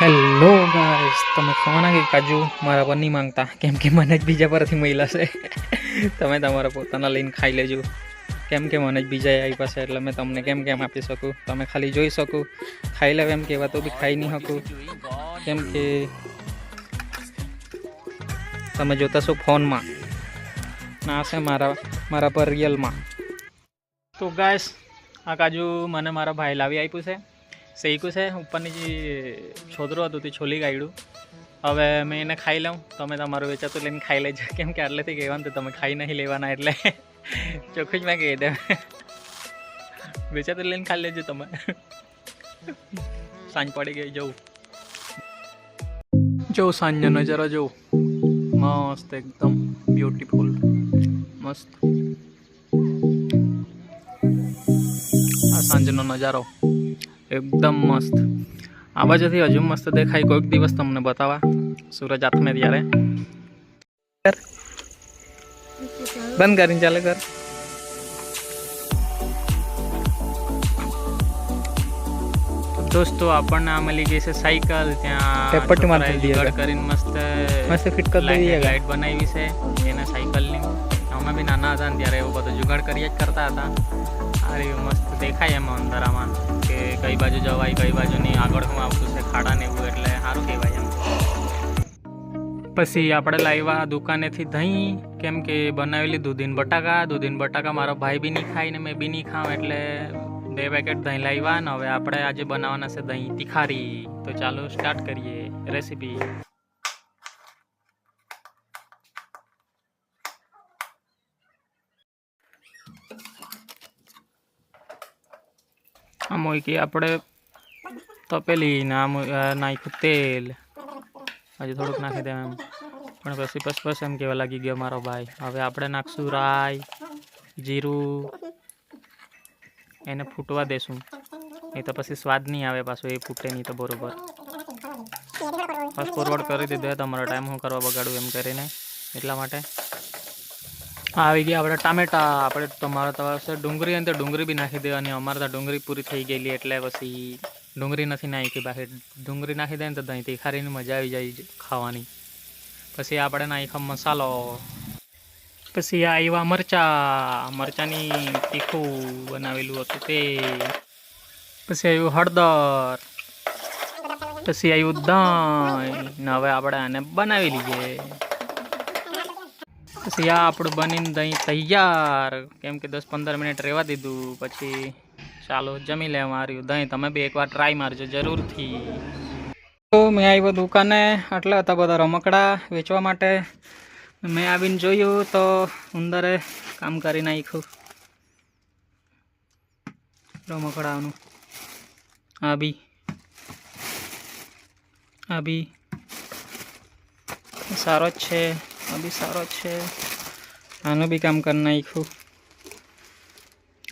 Hello guys તમે ખાવાના કે કાજુ મારા પર નહીં માંગતા. કેમ કે મને જ બીજા પરથી મળ્યા છે. તમે તમારા પોતાના લઈને ખાઈ લેજો. કેમ કે મને જ બીજા આપ્યા છે, એટલે મેં તમને કેમ કેમ આપી શકું? તમે ખાલી જોઈ શકો. ખાઈ લેવ એમ કહેવા તો બી ખાઈ નહીં શકું. કેમ કે તમે જોતા છો ફોનમાં. ના છે મારા મારા પર રિયલમાં. તો ગાઈસ આ કાજુ મને મારા ભાઈ લાવી આપ્યું છે. શેક્યું છે ઉપરની જે છોતરું હતું તે છોલી કાઢ્યું હવે મેં એને ખાઈ લઉં તમે તમારું વેચાતું લઈને ખાઈ લેજો કેમ કે આટલેથી કહેવાનું તો તમે ખાઈ નહીં લેવાના એટલે ચોખ્ખું જ મેં કહી દે વેચાતું લઈને ખાઈ લેજો તમે સાંજ પડી ગઈ જવું જો સાંજનો નજારો જવું મસ્ત એકદમ બ્યુટીફુલ મસ્ત આ સાંજનો નજારો એકદમ મસ્ત આ બાજુથી હજુ મસ્ત દેખાય કોઈક દિવસ તમને બતાવવા સૂરજ હાથમે ત્યારે બંધ કરીને ચાલે કર દોસ્તો આપણને આ મળી ગઈ છે સાયકલ ત્યાં ટેપટી મારતી છોકરાએ દીધી જુગાડ કરીને મસ્ત મસ્ત ફિટ કરી દઈએ લાઈટ લાઈટ બનાવી છે એને સાયકલની અમે બી નાના હતા ને ત્યારે એવું બધું જુગાડ કર્યા જ કરતા હતા. આ રહ્યું મસ્ત દેખાય એમાં અંધારામાં કે કઈ બાજુ જવાય, કઈ બાજુ નહીં, આગળ શું આવતું છે, ખાડા ને એવું એટલે સારું કહેવાય એમ. પછી આપણે લાવ્યા દુકાનેથી દહીં, કેમ કે બનાવેલી દૂધીન બટાકા દૂધીન બટાકા મારો ભાઈ બી નહીં ખાય ને મેં બી નહીં ખાઉં એટલે બે પેકેટ દહીં લાવ્યા ને હવે આપણે આજે બનાવવાના છે દહીં તિખારી. તો ચાલો સ્ટાર્ટ કરીએ રેસીપી આમ હોય કે આપણે તપેલી ને આમ નાખ્યું તેલ. હજી થોડુંક નાખી દેવા એમ. પણ પછી પછી પછી એમ કહેવા લાગી ગયો મારો ભાઈ. હવે આપણે નાખશું રાઈ, જીરું, એને ફૂટવા દેશું. નહીં તો પછી સ્વાદ નહીં આવે પાછો, એ ફૂટે નહીં તો બરોબર. ફાસ્ટ ફોરવર્ડ કરી દીધો તમારો ટાઈમ હું કરવા બગાડું એમ કરીને. એટલા માટે આવી ગયા. આપણે ટામેટા, આપણે તમારા તમારા ડુંગળી અને ડુંગળી બી નાખી દેવાની. અમારે તો ડુંગળી પૂરી થઈ ગયેલી એટલે પછી ડુંગળી નથી નાખી બાકી. ડુંગળી નાખી દે ને તો દહીંથી તીખારીની મજા આવી જાય ખાવાની. પછી આપણે નાખ્યો મસાલો. પછી આવ્યા મરચા, મરચાંની તીખું બનાવેલું હતું તે. પછી આવ્યું હળદર. પછી આવ્યું દહીં. ને હવે આપણે આને બનાવી લઈએ પછી આ આપણું બનીને દહીં તૈયાર. કેમ કે દસ પંદર મિનિટ રહેવા દીધું. પછી ચાલો જમી લેવા માર્યું. દહીં તમે બી એકવાર ટ્રાય મારજો જરૂરથી. તો મેં આવ્યો દુકાને. આટલા હતા બધા રમકડા વેચવા માટે. મેં આવીને જોયું તો ઉંદરે કામ કરી નાખ્યું. રમકડાનું. આ બી. આ બી. સારો જ છે. આ બી સારો છે. આનું બી કામ કરી નાખ્યું.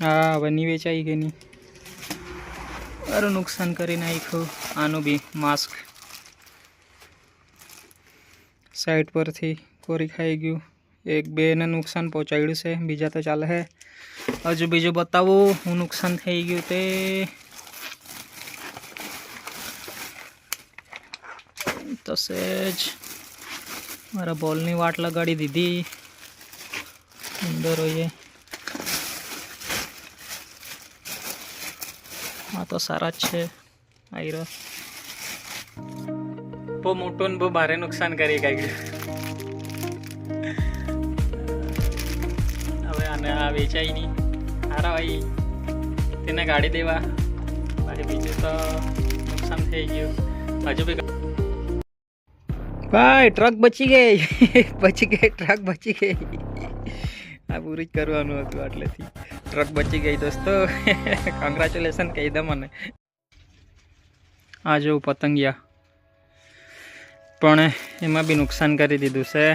હા, હવે નહીં વેચાઈ ગઈ નહીં સારું નુકસાન કરી નાખ્યું. આનું બી માસ્ક સાઈડ પરથી કોરી ખાઈ ગયું. એક બેને નુકસાન પહોંચાડ્યું છે. બીજા તો ચાલે છે હજુ બીજું બતાવું. હું નુકસાન થઈ ગયું તે. તો સહેજ મારા બોલની વાટ લગાડી દીધી. અંદર હોઈએ આ તો સારા જ છે. આયરો બહુ મોટું ને બહુ ભારે નુકસાન કરી કાઢ્યું હવે આને આ વેચાય નહીં. સારા ભાઈ તેને ગાડી દેવા. બાકી બીજું તો નુકસાન થઈ ગયું. હજુ બી ભાઈ ટ્રક બચી ગઈ. બચી ગઈ ટ્રક બચી ગઈ. આ પૂરું જ કરવાનું હતું આટલેથી. ટ્રક બચી ગઈ દોસ્તો. કોંગ્રેચ્યુલેશન કહી દે મને. આ જો પતંગિયા. પણ એમાં બી નુકસાન કરી દીધું છે.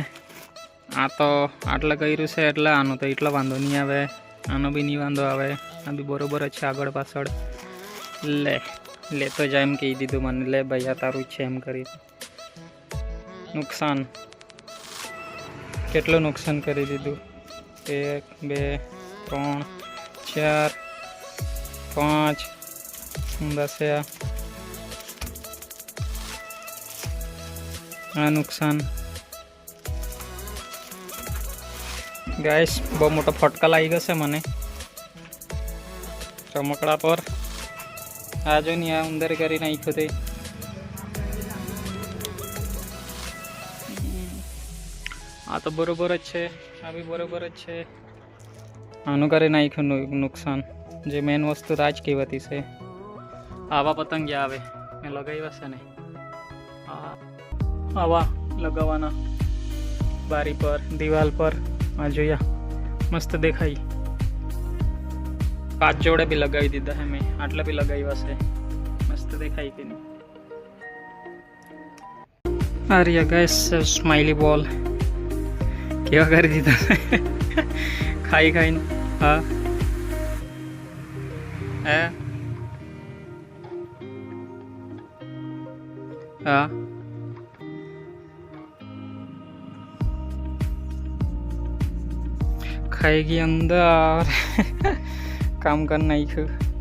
આ તો આટલે કર્યું છે એટલે આનો તો એટલો વાંધો નહીં આવે. આનો બી નહીં વાંધો આવે. આ બી બરોબર જ છે આગળ પાછળ. લે લેતો જાય એમ કહી દીધું મને. લે ભાઈ, આ તારું છે એમ કરી. નુકસાન. કેટલું નુકસાન કરી દીધું? એક, બે, ત્રણ, ચાર, પાંચ. દસ આ? નુકસાન. ગાઈસ બહુ મોટો ફટકા લાગી ગયો છે મને. રમકડા પર. આ જો ની આ અંદર કરી નાખ્યો તે. આ તો બરોબર જ છે. આ બી બરોબર જ છે. આનું કરે નાખ્યું નુકસાન. જે મેન વસ્તુ રાજ કહેવાતી છે. આવા પતંગિયા આવે. મેં લગાવ્યા છે ને. આવા લગાવવાના. બારી પર, દિવાલ પર. આ જોયા. મસ્ત દેખાય. પાંચ જોડે બી લગાવી દીધા હે મેં. આટલા બી લગાવ્યા છે. મસ્ત દેખાય કે નહીં. આ રહ્યા ગાઈસ સ્માઇલી બોલ કેવા કરી દીધા ખાઈ ખાઈને હા હે હા ખાઈ ગઈ અંદર કામ કરી નાખ્યું